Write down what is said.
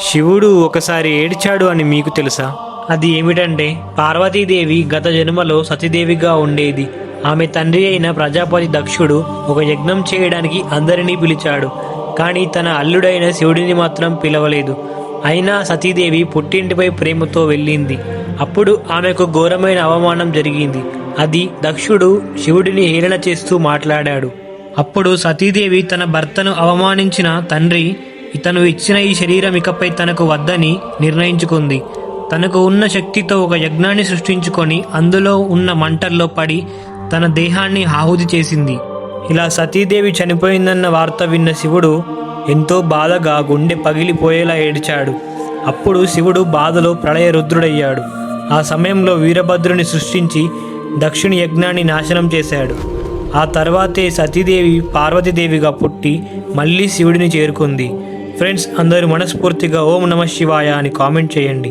శివుడు ఒకసారి ఏడ్చాడు అని మీకు తెలుసా? అది ఏమిటంటే పార్వతీదేవి గత జన్మలో సతీదేవిగా ఉండేది. ఆమె తండ్రి అయిన ప్రజాపతి దక్షుడు ఒక యజ్ఞం చేయడానికి అందరినీ పిలిచాడు. కానీ తన అల్లుడైన శివుడిని మాత్రం పిలవలేదు. అయినా సతీదేవి పుట్టింటిపై ప్రేమతో వెళ్ళింది. అప్పుడు ఆమెకు ఘోరమైన అవమానం జరిగింది. అది దక్షుడు శివుడిని హేళన చేస్తూ మాట్లాడాడు. అప్పుడు సతీదేవి తన భర్తను అవమానించిన తండ్రి ఇతను ఇచ్చిన ఈ శరీరం ఇకపై తనకు వద్దని నిర్ణయించుకుంది. తనకు ఉన్న శక్తితో ఒక యజ్ఞాన్ని సృష్టించుకొని అందులో ఉన్న మంటల్లో పడి తన దేహాన్ని ఆహుతి చేసింది. ఇలా సతీదేవి చనిపోయిందన్న వార్త విన్న శివుడు ఎంతో బాధగా గుండె పగిలిపోయేలా ఏడ్చాడు. అప్పుడు శివుడు బాధలో ప్రళయ రుద్రుడయ్యాడు ఆ సమయంలో వీరభద్రుని సృష్టించి దక్షిణ యజ్ఞాన్ని నాశనం చేశాడు. ఆ తర్వాతే సతీదేవి పార్వతీదేవిగా పుట్టి మళ్ళీ శివుడిని చేరుకుంది. ఫ్రెండ్స్ అందరూ మనస్ఫూర్తిగా ఓం నమ శివాయ అని కామెంట్ చేయండి.